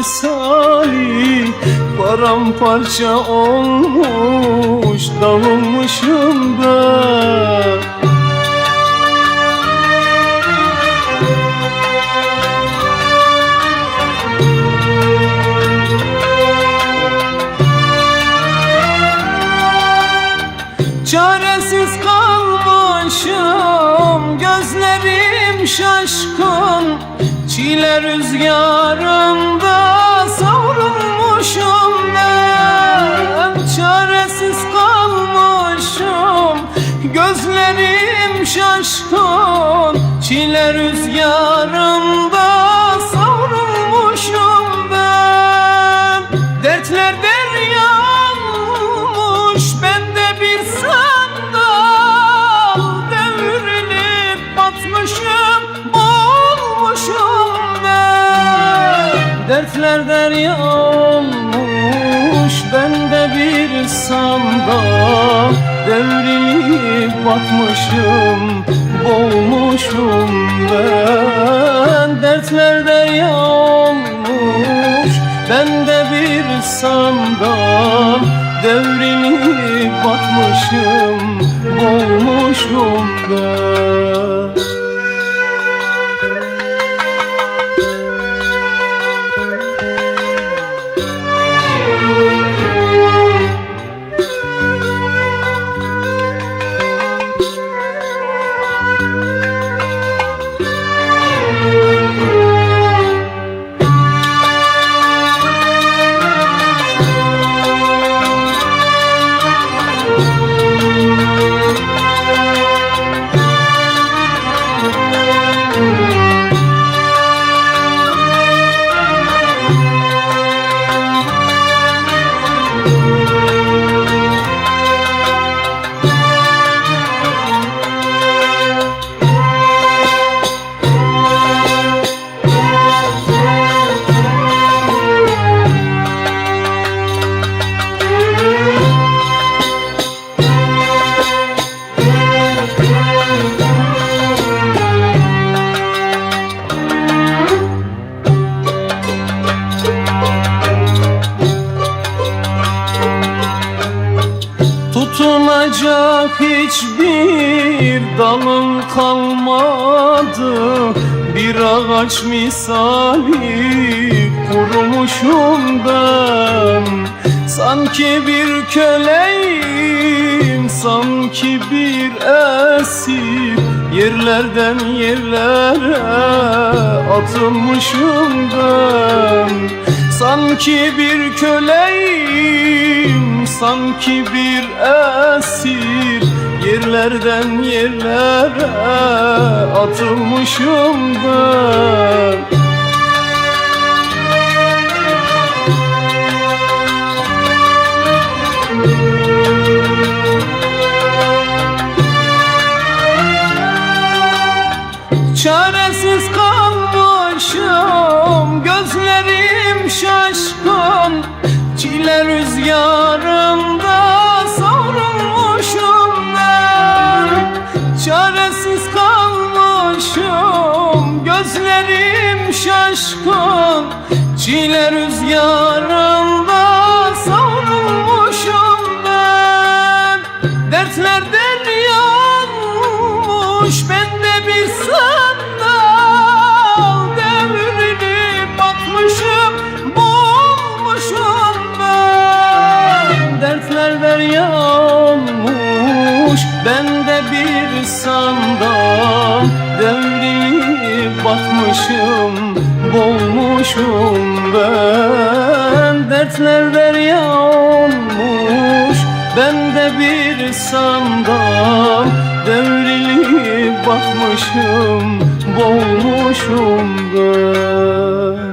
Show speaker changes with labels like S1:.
S1: misali Paramparça olmuş dağılmışım ben Çaresiz kalmışım Gözlerim şaşkın Çile rüzgarında Savrulmuşum ben. Çaresiz kalmışım Gözlerim şaşkın. Çile rüzgarında Dertler derya olmuş Bende bir sandal Devrilip batmışım Boğulmuşum ben. Dertler derya olmuş Bende bir sandal Devrilip hiçbir dalım kalmadı. Bir ağaç misali kurumuşum ben. Sanki bir köleyim, sanki bir esir. Yerlerden yerlere atılmışım ben. Sanki bir köleyim, sanki bir esir Yerlerden yerlere atılmışım ben. Çaresiz kalmışım Gözlerim şaşkın. Çile rüzgarında Gözlerim şaşkın Çile rüzgarında Savrulmuşum ben. Dertler deryanmış Bende bir sandal Devrilip batmışım Boğulmuşum ben. Dertler deryanmış Bende bir sandal Devrilip batmışım Boğulmuşum ben. Dertler derya olmuş Bende bir sandal. Devrilip batmışım Boğulmuşum ben